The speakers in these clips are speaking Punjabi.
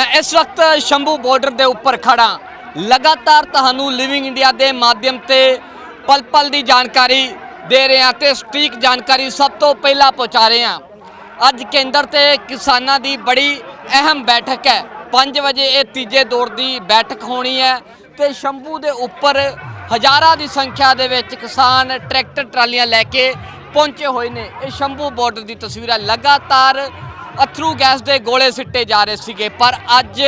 ਮੈਂ ਇਸ ਵਕਤ ਸ਼ੰਭੂ ਬਾਰਡਰ ਦੇ ਉੱਪਰ ਖੜਾ ਲਗਾਤਾਰ ਤੁਹਾਨੂੰ ਲਿਵਿੰਗ ਇੰਡੀਆ ਦੇ ਮਾਧਿਅਮ ਤੇ ਪਲ ਪਲ ਦੀ ਜਾਣਕਾਰੀ ਦੇ ਰਹੇ ਹਾਂ ਤੇ ਸਟੀਕ ਜਾਣਕਾਰੀ ਸਭ ਤੋਂ ਪਹਿਲਾਂ ਪਹੁੰਚਾ ਰਹੇ ਹਾਂ। ਅੱਜ ਕੇਂਦਰ ਤੇ ਕਿਸਾਨਾਂ ਦੀ ਬੜੀ ਅਹਿਮ ਬੈਠਕ ਹੈ। 5 ਵਜੇ ਇਹ ਤੀਜੇ ਦੌਰ ਦੀ ਬੈਠਕ ਹੋਣੀ ਹੈ ਤੇ ਸ਼ੰਭੂ ਦੇ ਉੱਪਰ ਹਜ਼ਾਰਾਂ ਦੀ ਸੰਖਿਆ ਦੇ ਵਿੱਚ ਕਿਸਾਨ ਟਰੈਕਟਰ ਟਰਾਲੀਆਂ ਲੈ ਕੇ ਪਹੁੰਚੇ ਹੋਏ ਨੇ। ਇਹ ਸ਼ੰਭੂ ਬਾਰਡਰ ਦੀ ਤਸਵੀਰ ਹੈ। ਲਗਾਤਾਰ ਅਥਰੂ ਗੈਸ ਦੇ ਗੋਲੇ ਸਿੱਟੇ ਜਾ ਰਹੇ ਸੀਗੇ, ਪਰ ਅੱਜ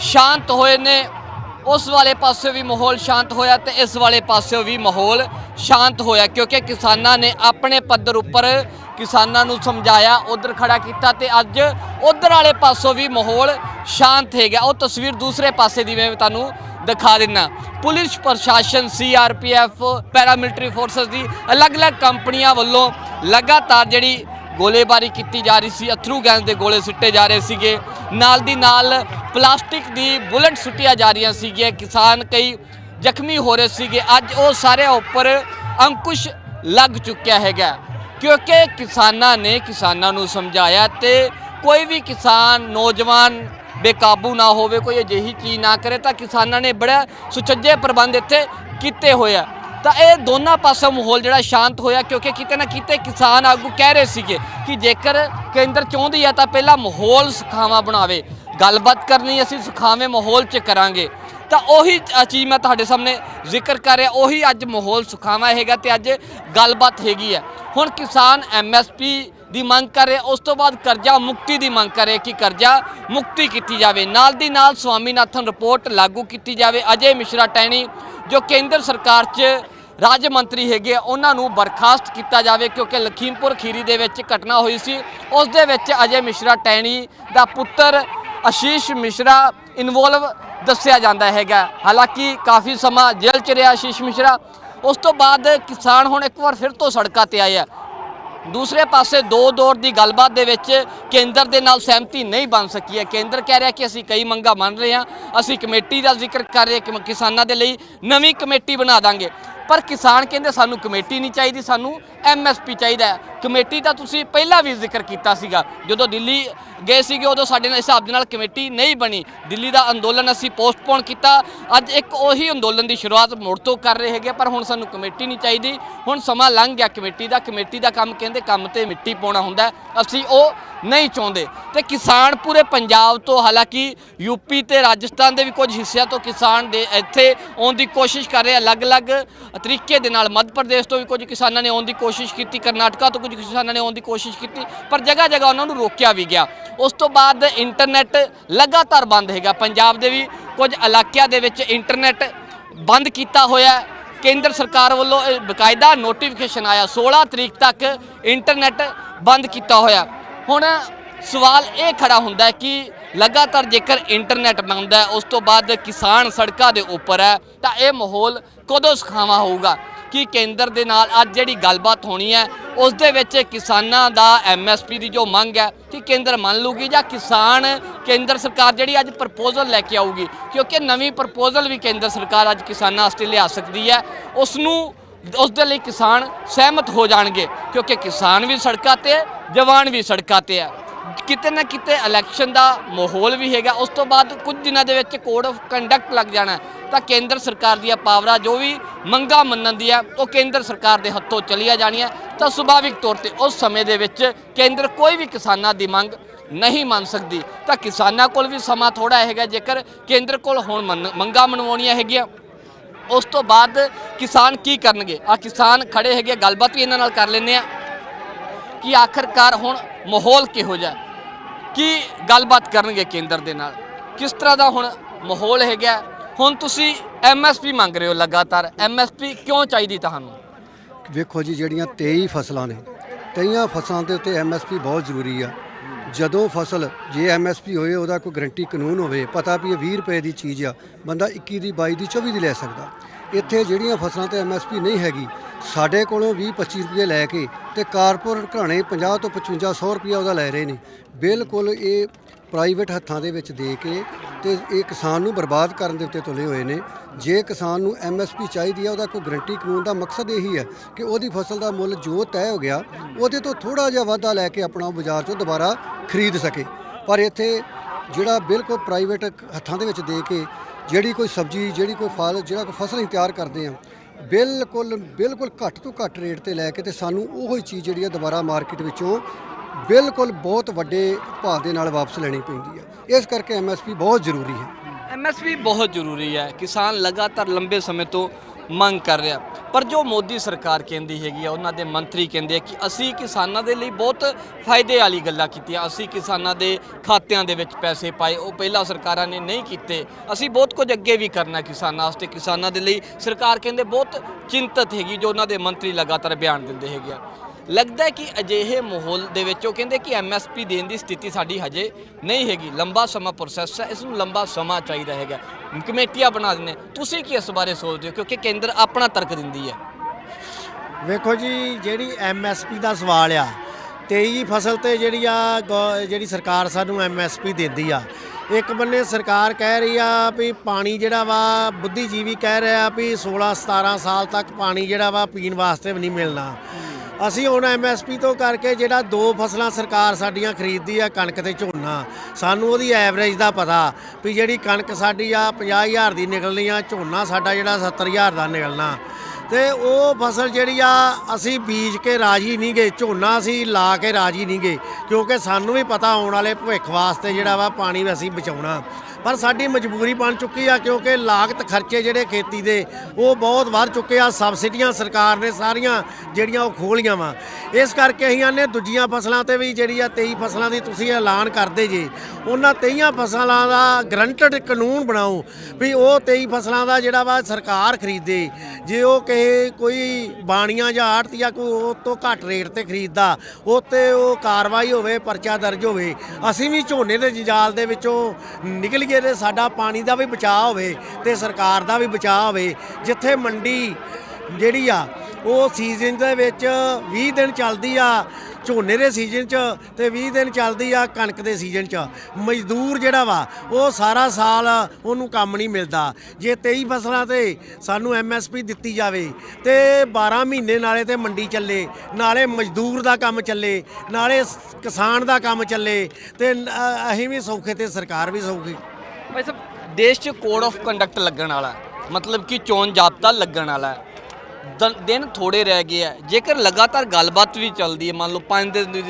ਸ਼ਾਂਤ ਹੋਏ ਨੇ। ਉਸ ਵਾਲੇ ਪਾਸੇ ਵੀ ਮਾਹੌਲ ਸ਼ਾਂਤ ਹੋਇਆ ਤੇ ਇਸ ਵਾਲੇ ਪਾਸੇ ਵੀ ਮਾਹੌਲ ਸ਼ਾਂਤ ਹੋਇਆ, ਕਿਉਂਕਿ ਕਿਸਾਨਾਂ ਨੇ ਆਪਣੇ ਪੱਧਰ ਉੱਪਰ ਕਿਸਾਨਾਂ ਨੂੰ ਸਮਝਾਇਆ, ਉਧਰ ਖੜਾ ਕੀਤਾ ਤੇ ਅੱਜ ਉਧਰ ਵਾਲੇ ਪਾਸੋਂ ਵੀ ਮਾਹੌਲ ਸ਼ਾਂਤ ਹੈ ਗਿਆ। ਉਹ ਤਸਵੀਰ ਦੂਸਰੇ ਪਾਸੇ ਦੀ ਮੈਂ ਤੁਹਾਨੂੰ ਦਿਖਾ ਦਿੰਨਾ। ਪੁਲਿਸ ਪ੍ਰਸ਼ਾਸਨ ਸੀਆਰਪੀਐਫ ਪੈਰਾਮਿਲਟਰੀ ਫੋਰਸਸ ਦੀ ਅਲੱਗ-ਅਲੱਗ ਕੰਪਨੀਆਂ ਵੱਲੋਂ ਲਗਾਤਾਰ ਜਿਹੜੀ ਗੋਲੇਬਾਰੀ ਕੀਤੀ ਜਾ ਰਹੀ ਸੀ, ਅਥਰੂ ਗੈਸ ਦੇ ਗੋਲੇ ਸਿੱਟੇ ਜਾ ਰਹੇ ਸੀਗੇ। ਨਾਲ ਦੀ ਨਾਲ ਪਲਾਸਟਿਕ ਦੀ ਬੁਲਟ ਸੁੱਟੀਆਂ ਜਾ ਰਹੀਆਂ ਸੀਗੀਆਂ। ਕਿਸਾਨ ਕਈ ਜ਼ਖਮੀ ਹੋ ਰਹੇ ਸੀਗੇ। ਅੱਜ ਉਹ ਸਾਰਿਆਂ ਉੱਪਰ ਅੰਕੁਸ਼ ਲੱਗ ਚੁੱਕਿਆ ਹੈਗਾ। ਕਿਉਂਕਿ ਕਿਸਾਨਾਂ ਨੇ ਕਿਸਾਨਾਂ ਨੂੰ ਸਮਝਾਇਆ ਤੇ ਕੋਈ ਵੀ ਕਿਸਾਨ, ਨੌਜਵਾਨ ਬੇਕਾਬੂ ਨਾ ਹੋਵੇ, ਕੋਈ ਅਜਿਹੀ ਚੀਜ਼ ਨਾ ਕਰੇ, ਤਾਂ ਕਿਸਾਨਾਂ ਨੇ ਬੜਾ ਸੁਚੱਜੇ ਪ੍ਰਬੰਧ ਇੱਥੇ ਕੀਤੇ ਹੋਏ ਆ। ਤਾਂ ਇਹ ਦੋਨਾਂ ਪਾਸੋਂ ਮਾਹੌਲ ਜਿਹੜਾ ਸ਼ਾਂਤ ਹੋਇਆ, ਕਿਉਂਕਿ ਕਿਤੇ ਨਾ ਕਿਤੇ ਕਿਸਾਨ ਆਗੂ ਕਹਿ ਰਹੇ ਸੀਗੇ ਕਿ ਜੇਕਰ ਕੇਂਦਰ ਚਾਹੁੰਦੀ ਹੈ ਤਾਂ ਪਹਿਲਾਂ ਮਾਹੌਲ ਸੁਖਾਵਾਂ ਬਣਾਵੇ। ਗੱਲਬਾਤ ਕਰਨੀ ਅਸੀਂ ਸੁਖਾਵੇਂ ਮਾਹੌਲ 'ਚ ਕਰਾਂਗੇ। ਤਾਂ ਉਹੀ ਚ- ਚੀਜ਼ ਮੈਂ ਤੁਹਾਡੇ ਸਾਹਮਣੇ ਜ਼ਿਕਰ ਕਰ ਰਿਹਾ, ਉਹੀ ਅੱਜ ਮਾਹੌਲ ਸੁਖਾਵਾਂ ਹੈਗਾ ਤੇ ਅੱਜ ਗੱਲਬਾਤ ਹੈਗੀ ਹੈ। ਹੁਣ ਕਿਸਾਨ ਐਮਐਸਪੀ ਦੀ ਮੰਗ ਕਰ ਰਿਹਾ, ਉਸ ਤੋਂ ਬਾਅਦ ਕਰਜ਼ਾ ਮੁਕਤੀ ਦੀ ਮੰਗ ਕਰ ਰਿਹਾ ਕਿ ਕਰਜ਼ਾ ਮੁਕਤੀ ਕੀਤੀ ਜਾਵੇ। ਨਾਲ ਦੀ ਨਾਲ ਸਵਾਮੀਨਾਥਨ ਰਿਪੋਰਟ ਲਾਗੂ ਕੀਤੀ ਜਾਵੇ। ਅਜੇ ਮਿਸ਼ਰਾ ਟੈਣੀ ਜੋ ਕੇਂਦਰ ਸਰਕਾਰ 'ਚ ਰਾਜ ਮੰਤਰੀ ਹੈਗੇ ਆ, ਉਹਨਾਂ ਨੂੰ ਬਰਖਾਸਤ ਕੀਤਾ ਜਾਵੇ ਕਿਉਂਕਿ ਲਖੀਮਪੁਰ ਖੀਰੀ ਦੇ ਵਿੱਚ ਘਟਨਾ ਹੋਈ ਸੀ। ਉਸ ਦੇ ਵਿੱਚ ਅਜੇ ਮਿਸ਼ਰਾ ਟੈਣੀ ਦਾ ਪੁੱਤਰ ਆਸ਼ੀਸ਼ ਮਿਸ਼ਰਾ ਇਨਵੋਲਵ ਦੱਸਿਆ ਜਾਂਦਾ ਹੈਗਾ। ਹਾਲਾਂਕਿ ਕਾਫੀ ਸਮਾਂ ਜੇਲ੍ਹ 'ਚ ਰਿਹਾ ਆਸ਼ੀਸ਼ ਮਿਸ਼ਰਾ। ਉਸ ਤੋਂ ਬਾਅਦ ਕਿਸਾਨ ਹੁਣ ਇੱਕ ਵਾਰ ਫਿਰ ਤੋਂ ਸੜਕਾਂ ਤੇ ਆਏ ਆ। ਦੂਸਰੇ ਪਾਸੇ ਦੋ ਦੌਰ ਦੀ ਗੱਲਬਾਤ ਦੇ ਵਿੱਚ ਕੇਂਦਰ ਦੇ ਨਾਲ ਸਹਿਮਤੀ ਨਹੀਂ ਬਣ ਸਕੀ ਹੈ। ਕੇਂਦਰ ਕਹਿ ਰਿਹਾ ਕਿ ਅਸੀਂ ਕਈ ਮੰਗਾਂ ਮੰਨ ਰਹੇ ਹਾਂ। ਅਸੀਂ ਕਮੇਟੀ ਦਾ ਜ਼ਿਕਰ ਕਰ ਰਹੇ ਕਿ ਕਿਸਾਨਾਂ ਦੇ ਲਈ ਨਵੀਂ ਕਮੇਟੀ ਬਣਾ ਦਾਂਗੇ। ਪਰ ਕਿਸਾਨ ਕਹਿੰਦੇ ਸਾਨੂੰ ਕਮੇਟੀ ਨਹੀਂ ਚਾਹੀਦੀ, ਸਾਨੂੰ ਐਮਐਸਪੀ ਚਾਹੀਦਾ ਕਮੇਟੀ ਦਾ ਤੁਸੀਂ ਪਹਿਲਾਂ ਵੀ ਜ਼ਿਕਰ ਕੀਤਾ ਸੀਗਾ। ਜਦੋਂ ਦਿੱਲੀ ਗਏ ਸੀਗੇ, ਉਦੋਂ ਸਾਡੇ ਨਾਲ ਹਿਸਾਬ ਦੇ ਨਾਲ ਕਮੇਟੀ ਨਹੀਂ ਬਣੀ। ਦਿੱਲੀ ਦਾ ਅੰਦੋਲਨ ਅਸੀਂ ਪੋਸਟਪੋਨ ਕੀਤਾ। ਅੱਜ ਇੱਕ ਉਹੀ ਅੰਦੋਲਨ ਦੀ ਸ਼ੁਰੂਆਤ ਮੁੜ ਤੋਂ ਕਰ ਰਹੇ ਹੈਗੇ ਪਰ ਹੁਣ ਸਾਨੂੰ ਕਮੇਟੀ ਨਹੀਂ ਚਾਹੀਦੀ। ਹੁਣ ਸਮਾਂ ਲੰਘ ਗਿਆ ਕਮੇਟੀ ਦਾ। ਕਮੇਟੀ ਦਾ ਕੰਮ ਕਹਿੰਦੇ ਕੰਮ ਤੇ ਮਿੱਟੀ ਪਾਉਣਾ ਹੁੰਦਾ ਅਸੀਂ ਉਹ ਨਹੀਂ ਚਾਹੁੰਦੇ। ਤੇ ਕਿਸਾਨ ਪੂਰੇ ਪੰਜਾਬ ਤੋਂ, ਹਾਲਾਂਕਿ ਯੂਪੀ ਤੇ ਰਾਜਸਥਾਨ ਦੇ ਵੀ ਕੁਝ ਹਿੱਸਿਆਂ ਤੋਂ ਕਿਸਾਨ ਦੇ ਇੱਥੇ ਆਉਣ ਦੀ ਕੋਸ਼ਿਸ਼ ਕਰ ਰਹੇ ਅਲੱਗ-ਅਲੱਗ ਤਰੀਕੇ ਦੇ ਨਾਲ। ਮੱਧ ਪ੍ਰਦੇਸ਼ ਤੋਂ ਵੀ ਕੁਝ ਕਿਸਾਨਾਂ ਨੇ ਆਉਣ ਦੀ ਕੋਸ਼ਿਸ਼ ਕੀਤੀ, ਕਰਨਾਟਕਾ ਤੋਂ ਕੁਝ ਕਿਸਾਨਾਂ ਨੇ ਆਉਣ ਦੀ ਕੋਸ਼ਿਸ਼ ਕੀਤੀ, ਪਰ ਜਗ੍ਹਾ ਜਗ੍ਹਾ ਉਹਨਾਂ ਨੂੰ ਰੋਕਿਆ ਵੀ ਗਿਆ। ਉਸ ਤੋਂ ਬਾਅਦ ਇੰਟਰਨੈਟ ਲਗਾਤਾਰ ਬੰਦ ਹੈਗਾ। ਪੰਜਾਬ ਦੇ ਵੀ ਕੁਝ ਇਲਾਕਿਆਂ ਦੇ ਵਿੱਚ ਇੰਟਰਨੈਟ ਬੰਦ ਕੀਤਾ ਹੋਇਆ ਕੇਂਦਰ ਸਰਕਾਰ ਵੱਲੋਂ ਇਹ ਬਕਾਇਦਾ ਨੋਟੀਫਿਕੇਸ਼ਨ ਆਇਆ। 16 ਤਰੀਕ ਤੱਕ ਇੰਟਰਨੈਟ ਬੰਦ ਕੀਤਾ ਹੋਇਆ। ਹੁਣ ਸਵਾਲ ਇਹ ਖੜਾ ਹੁੰਦਾ ਹੈ ਕਿ ਲਗਾਤਾਰ ਜੇਕਰ ਇੰਟਰਨੈਟ ਮੰਗਦਾ ਉਸ ਤੋਂ ਬਾਅਦ ਕਿਸਾਨ ਸੜਕਾਂ ਦੇ ਉੱਪਰ ਹੈ, ਤਾਂ ਇਹ ਮਾਹੌਲ ਕਦੋਂ ਸੁਖਾਵਾਂ ਹੋਊਗਾ? ਕਿ ਕੇਂਦਰ ਦੇ ਨਾਲ ਅੱਜ ਜਿਹੜੀ ਗੱਲਬਾਤ ਹੋਣੀ ਹੈ, ਉਸ ਦੇ ਵਿੱਚ ਕਿਸਾਨਾਂ ਦਾ ਐਮਐਸਪੀ ਦੀ ਜੋ ਮੰਗ ਹੈ, ਕਿ ਕੇਂਦਰ ਮੰਨ ਲੂਗੀ ਜਾਂ ਕਿਸਾਨ ਕੇਂਦਰ ਸਰਕਾਰ ਜਿਹੜੀ ਅੱਜ ਪ੍ਰਪੋਜ਼ਲ ਲੈ ਕੇ ਆਊਗੀ? ਕਿਉਂਕਿ ਨਵੀਂ ਪ੍ਰਪੋਜ਼ਲ ਵੀ ਕੇਂਦਰ ਸਰਕਾਰ ਅੱਜ ਕਿਸਾਨਾਂ ਵਾਸਤੇ ਲਿਆ ਸਕਦੀ ਹੈ ਉਸ ਨੂੰ ਉਸ ਦੇ ਲਈ ਕਿਸਾਨ ਸਹਿਮਤ ਹੋ ਜਾਣਗੇ ਕਿਉਂਕਿ ਕਿਸਾਨ ਵੀ ਸੜਕਾਂ ਤੇ ਹੈ, ਜਵਾਨ ਵੀ ਸੜਕਾਂ ਤੇ ਹੈ। ਕਿਤੇ ਨਾ ਕਿਤੇ ਇਲੈਕਸ਼ਨ ਦਾ ਮਾਹੌਲ ਵੀ ਹੈਗਾ ਉਸ ਤੋਂ ਬਾਅਦ ਕੁਝ ਦਿਨਾਂ ਦੇ ਵਿੱਚ ਕੋਡ ਆਫ ਕੰਡਕਟ ਲੱਗ ਜਾਣਾ ਤਾਂ ਕੇਂਦਰ ਸਰਕਾਰ ਦੀਆਂ ਪਾਵਰਾਂ ਜੋ ਵੀ ਮੰਗਾਂ ਮੰਨਣ ਦੀ ਆ ਉਹ ਕੇਂਦਰ ਸਰਕਾਰ ਦੇ ਹੱਥੋਂ ਚਲੀਆਂ ਜਾਣੀਆਂ ਤਾਂ ਸੁਭਾਵਿਕ ਤੌਰ ਤੇ ਉਸ ਸਮੇਂ ਦੇ ਵਿੱਚ ਕੇਂਦਰ ਕੋਈ ਵੀ ਕਿਸਾਨਾਂ ਦੀ ਮੰਗ ਨਹੀਂ ਮੰਨ ਸਕਦੀ। ਤਾਂ ਕਿਸਾਨਾਂ ਕੋਲ ਵੀ ਸਮਾਂ ਥੋੜਾ ਹੈਗਾ ਜੇਕਰ ਕੇਂਦਰ ਕੋਲ ਹੁਣ ਮੰਨ- ਮੰਗਾਂ ਮਨਵਾਉਣੀਆਂ ਹੈਗੀਆਂ। ਉਸ ਤੋਂ ਬਾਅਦ ਕਿਸਾਨ ਕੀ ਕਰਨਗੇ? ਆ ਕਿਸਾਨ ਖੜੇ ਹੈਗੇ ਗੱਲਬਾਤ ਵੀ ਇਹਨਾਂ ਨਾਲ ਕਰ ਲੈਂਦੇ ਆ। ਕਿ ਆਖਰਕਾਰ ਹੁਣ ਮਾਹੌਲ ਕਿਹੋ ਜਿਹਾ? ਕੀ ਗੱਲਬਾਤ ਕਰਨਗੇ ਕੇਂਦਰ ਦੇ ਨਾਲ? ਕਿਸ ਤਰ੍ਹਾਂ ਦਾ ਹੁਣ ਮਾਹੌਲ ਹੈਗਾ? ਹੁਣ ਤੁਸੀਂ ਐਮਐਸਪੀ ਮੰਗ ਰਹੇ ਹੋ ਲਗਾਤਾਰ। ਐਮਐਸਪੀ ਕਿਉਂ ਚਾਹੀਦੀ ਤੁਹਾਨੂੰ? ਵੇਖੋ ਜੀ, ਜਿਹੜੀਆਂ 23 ਫਸਲਾਂ ਨੇ 23 ਫਸਲਾਂ ਦੇ ਉੱਤੇ ਐਮਐਸਪੀ ਬਹੁਤ ਜ਼ਰੂਰੀ ਆ। ਜਦੋਂ ਫਸਲ ਜੇ ਐਮਐਸਪੀ ਹੋਏ, ਉਹਦਾ ਕੋਈ ਗਰੰਟੀ ਕਾਨੂੰਨ ਹੋਵੇ, ਪਤਾ ਵੀ ਇਹ 20 ਰੁਪਏ ਦੀ ਚੀਜ਼ ਆ, ਬੰਦਾ 21 ਦੀ 22 ਦੀ 24 ਦੀ ਲੈ ਸਕਦਾ। ਇੱਥੇ ਜਿਹੜੀਆਂ ਫਸਲਾਂ ਤੇ ਐਮਐਸਪੀ ਨਹੀਂ ਹੈਗੀ, ਸਾਡੇ ਕੋਲੋਂ 20 25 ਰੁਪਏ ਲੈ ਕੇ ਤੇ ਕਾਰਪੋਰੇਟ ਘਰਾਣੇ 50 ਤੋਂ 55 100 ਰੁਪਏ ਉਹਦਾ ਲੈ ਰਹੇ ਨੇ। ਬਿਲਕੁਲ ਇਹ ਪ੍ਰਾਈਵੇਟ ਹੱਥਾਂ ਦੇ ਵਿੱਚ ਦੇ ਕੇ ਤੇ ਇਹ ਕਿਸਾਨ ਨੂੰ ਬਰਬਾਦ ਕਰਨ ਦੇ ਉੱਤੇ ਤੁਲੇ ਹੋਏ ਨੇ। ਜੇ ਕਿਸਾਨ ਨੂੰ ਐਮਐਸਪੀ ਚਾਹੀਦੀ ਹੈ ਉਹਦਾ ਕੋਈ ਗਰੰਟੀ ਕਾਨੂੰਨ ਦਾ ਮਕਸਦ ਇਹੀ ਹੈ ਕਿ ਉਹਦੀ ਫਸਲ ਦਾ ਮੁੱਲ ਜੋ ਤੈਅ ਹੋ ਗਿਆ, ਉਹਦੇ ਤੋਂ ਥੋੜਾ ਜਿਹਾ ਵਾਧਾ ਲੈ ਕੇ ਆਪਣਾ ਬਾਜ਼ਾਰ 'ਚੋਂ ਦੁਬਾਰਾ ਖਰੀਦ ਸਕੇ। ਪਰ ਇੱਥੇ ਜਿਹੜਾ ਬਿਲਕੁਲ ਪ੍ਰਾਈਵੇਟ ਹੱਥਾਂ ਦੇ ਵਿੱਚ ਦੇ ਕੇ ਜਿਹੜੀ ਕੋਈ ਸਬਜ਼ੀ, ਜਿਹੜੀ ਕੋਈ ਫਲ, ਜਿਹੜਾ ਕੋਈ ਫਸਲ ਅਸੀਂ ਤਿਆਰ ਕਰਦੇ ਆ ਬਿਲਕੁਲ ਬਿਲਕੁਲ ਘੱਟ ਤੋਂ ਘੱਟ ਰੇਟ ਤੇ ਲੈ ਕੇ ਤੇ ਸਾਨੂੰ ਉਹੋ ਹੀ ਚੀਜ਼ ਜਿਹੜੀ ਆ ਦੁਬਾਰਾ ਮਾਰਕੀਟ ਵਿੱਚੋਂ ਬਿਲਕੁਲ ਬਹੁਤ ਵੱਡੇ ਭਾਅ ਦੇ ਨਾਲ ਵਾਪਸ ਲੈਣੀ ਪੈਂਦੀ ਹੈ ਇਸ ਕਰਕੇ ਐਮਐਸਪੀ ਬਹੁਤ ਜ਼ਰੂਰੀ ਹੈ। ਐਮਐਸਪੀ ਬਹੁਤ ਜ਼ਰੂਰੀ ਹੈ। ਕਿਸਾਨ ਲਗਾਤਾਰ ਲੰਬੇ ਸਮੇਂ ਤੋਂ ਮੰਗ ਕਰ ਰਿਹਾ। ਪਰ ਜੋ ਮੋਦੀ ਸਰਕਾਰ ਕਹਿੰਦੀ ਹੈਗੀ ਆ, ਉਹਨਾਂ ਦੇ ਮੰਤਰੀ ਕਹਿੰਦੇ ਆ ਕਿ ਅਸੀਂ ਕਿਸਾਨਾਂ ਦੇ ਲਈ ਬਹੁਤ ਫਾਇਦੇ ਵਾਲੀ ਗੱਲਾਂ ਕੀਤੀਆਂ। ਅਸੀਂ ਕਿਸਾਨਾਂ ਦੇ ਖਾਤਿਆਂ ਦੇ ਵਿੱਚ ਪੈਸੇ ਪਾਏ। ਉਹ ਪਹਿਲਾਂ ਸਰਕਾਰਾਂ ਨੇ ਨਹੀਂ ਕੀਤੇ। ਅਸੀਂ ਬਹੁਤ ਕੁਝ ਅੱਗੇ ਵੀ ਕਰਨਾ ਕਿਸਾਨਾਂ ਵਾਸਤੇ। ਕਿਸਾਨਾਂ ਦੇ ਲਈ ਸਰਕਾਰ ਕਹਿੰਦੇ ਬਹੁਤ ਚਿੰਤਤ ਹੈਗੀ, ਜੋ ਉਹਨਾਂ ਦੇ ਮੰਤਰੀ ਲਗਾਤਾਰ ਬਿਆਨ ਦਿੰਦੇ ਹੈਗੇ ਆ। ਲੱਗਦਾ ਕਿ ਅਜਿਹੇ ਮਾਹੌਲ ਦੇ ਵਿੱਚ ਉਹ ਕਹਿੰਦੇ ਕਿ ਐਮਐਸਪੀ ਦੇਣ ਦੀ ਸਥਿਤੀ ਸਾਡੀ ਹਜੇ ਨਹੀਂ ਹੈਗੀ। ਲੰਬਾ ਸਮਾਂ ਪ੍ਰੋਸੈਸ ਹੈ, ਇਸ ਨੂੰ ਲੰਬਾ ਸਮਾਂ ਚਾਹੀਦਾ ਹੈਗਾ। ਕਮੇਟੀਆਂ ਬਣਾ ਦਿੰਦੇ ਤੁਸੀਂ ਕੀ ਇਸ ਬਾਰੇ ਸੋਚਦੇ ਹੋ? ਕਿਉਂਕਿ ਕੇਂਦਰ ਆਪਣਾ ਤਰਕ ਦਿੰਦੀ ਹੈ। ਵੇਖੋ ਜੀ, ਜਿਹੜੀ ਐਮਐਸਪੀ ਦਾ ਸਵਾਲ ਆ 23 ਫਸਲ ਤੇ ਜਿਹੜੀ ਆ ਗੌ- ਜਿਹੜੀ ਸਰਕਾਰ ਸਾਨੂੰ ਐਮਐਸਪੀ ਦਿੰਦੀ ਆ, ਇੱਕ ਬੰਨੇ ਸਰਕਾਰ ਕਹਿ ਰਹੀ ਆ ਵੀ ਪਾਣੀ ਜਿਹੜਾ ਵਾ, ਬੁੱਧੀਜੀਵੀ ਕਹਿ ਰਿਹਾ ਵੀ 16 17 ਸਾਲ ਤੱਕ ਪਾਣੀ ਜਿਹੜਾ ਵਾ ਪੀਣ ਵਾਸਤੇ ਵੀ ਨਹੀਂ ਮਿਲਣਾ। ਅਸੀਂ ਹੁਣ ਐਮਐਸਪੀ ਤੋਂ ਕਰਕੇ ਜਿਹੜਾ ਦੋ ਫਸਲਾਂ ਸਰਕਾਰ ਸਾਡੀਆਂ ਖਰੀਦਦੀ ਆ ਕਣਕ ਤੇ ਝੋਨਾ, ਸਾਨੂੰ ਉਹਦੀ ਐਵਰੇਜ ਦਾ ਪਤਾ ਵੀ ਜਿਹੜੀ ਕਣਕ ਸਾਡੀ ਆ 50000 ਦੀ ਨਿਕਲਣੀ ਆ, ਝੋਨਾ ਸਾਡਾ ਜਿਹੜਾ 70000 ਦਾ ਨਿਕਲਣਾ। ਤੇ ਉਹ ਫਸਲ ਜਿਹੜੀ ਆ ਅਸੀਂ ਬੀਜ ਕੇ ਰਾਜੀ ਨਹੀਂ ਗਏ, ਝੋਨਾ ਅਸੀਂ ਲਾ ਕੇ ਰਾਜੀ ਨਹੀਂ ਗਏ, ਕਿਉਂਕਿ ਸਾਨੂੰ ਵੀ ਪਤਾ ਆਉਣ ਵਾਲੇ ਭਵਿੱਖ ਵਾਸਤੇ ਜਿਹੜਾ ਵਾ ਪਾਣੀ ਵੀ ਅਸੀਂ ਬਚਾਉਣਾ। ਪਰ ਸਾਡੀ ਮਜਬੂਰੀ ਬਣ ਚੁੱਕੀ ਆ ਕਿਉਂਕਿ ਲਾਗਤ ਖਰਚੇ ਜਿਹੜੇ ਖੇਤੀ ਦੇ, ਉਹ ਬਹੁਤ ਵੱਧ ਚੁੱਕੇ ਆ। ਸਬਸਿਡੀਆਂ ਸਰਕਾਰ ਨੇ ਸਾਰੀਆਂ ਜਿਹੜੀਆਂ ਉਹ ਖੋਲੀਆਂ ਵਾ। ਇਸ ਕਰਕੇ ਅਸੀਂ ਆਨੇ ਦੂਜੀਆਂ ਫਸਲਾਂ ਤੇ ਵੀ ਜਿਹੜੀ ਆ 23 ਫਸਲਾਂ ਦੀ ਤੁਸੀਂ ਐਲਾਨ ਕਰਦੇ ਜੇ, ਉਹਨਾਂ 23 ਫਸਲਾਂ ਦਾ ਗਰੰਟਡ ਕਾਨੂੰਨ ਬਣਾਓ ਵੀ ਉਹ 23 ਫਸਲਾਂ ਦਾ ਜਿਹੜਾ ਵਾ ਸਰਕਾਰ ਖਰੀਦੇ। ਜੇ ਉਹ ਕਿਸੇ ਕੋਈ ਬਾਣੀਆਂ ਜਾਂ ਆੜਤੀਆ ਕੋਈ ਉਹ ਤੋਂ ਘੱਟ ਰੇਟ ਤੇ ਖਰੀਦਦਾ, ਉਹ ਤੇ ਉਹ ਕਾਰਵਾਈ ਹੋਵੇ, ਪਰਚਾ ਦਰਜ ਹੋਵੇ, ਅਸੀਂ ਵੀ ਝੋਨੇ ਦੇ ਜੰਜਾਲ ਦੇ ਵਿੱਚੋਂ ਨਿਕਲੀਏ ਤੇ ਸਾਡਾ ਪਾਣੀ ਦਾ ਵੀ ਬਚਾਅ ਹੋਵੇ ਤੇ ਸਰਕਾਰ ਦਾ ਵੀ ਬਚਾਅ ਹੋਵੇ, ਜਿੱਥੇ ਮੰਡੀ ਜਿਹੜੀ ਆ, ਉਹ ਸੀਜ਼ਨ ਦੇ ਵਿੱਚ 20 ਦਿਨ ਚੱਲਦੀ ਆ, ਝੋਨੇ ਦੇ ਸੀਜ਼ਨ 'ਚ ਤੇ 20 ਦਿਨ ਚੱਲਦੀ ਆ ਕਣਕ ਦੇ ਸੀਜ਼ਨ 'ਚ। ਮਜ਼ਦੂਰ ਜਿਹੜਾ ਵਾ, ਉਹ ਸਾਰਾ ਸਾਲ ਉਹਨੂੰ ਕੰਮ ਨਹੀਂ ਮਿਲਦਾ। ਜੇ 23 ਫਸਲਾਂ ਤੇ ਸਾਨੂੰ ਐਮਐਸਪੀ ਦਿੱਤੀ ਜਾਵੇ, ਤੇ 12 ਮਹੀਨੇ ਨਾਲੇ ਤੇ ਮੰਡੀ ਚੱਲੇ, ਨਾਲੇ ਮਜ਼ਦੂਰ ਦਾ ਕੰਮ ਚੱਲੇ, ਨਾਲੇ ਕਿਸਾਨ ਦਾ ਕੰਮ ਚੱਲੇ, ਤੇ ਅਸੀਂ ਵੀ ਸੌਖੇ ਤੇ ਸਰਕਾਰ ਵੀ ਸੌਖੀ। ਭਾਈ ਸਾਹਿਬ, ਦੇਸ਼ 'ਚ ਕੋਡ ਆਫ ਕੰਡਕਟ ਲੱਗਣ ਵਾਲਾ ਮਤਲਬ ਕਿ ਚੋਣ ਜਾਬਤਾ ਲੱਗਣ ਵਾਲਾ ਦ- ਦਿਨ ਥੋੜੇ ਰਹਿ ਗਏ ਆ ਜੇਕਰ ਲਗਾਤਾਰ ਗੱਲਬਾਤ ਵੀ ਚੱਲਦੀ ਹੈ, ਮੰਨ ਲਓ 5 ਦਿਨ ਦੀ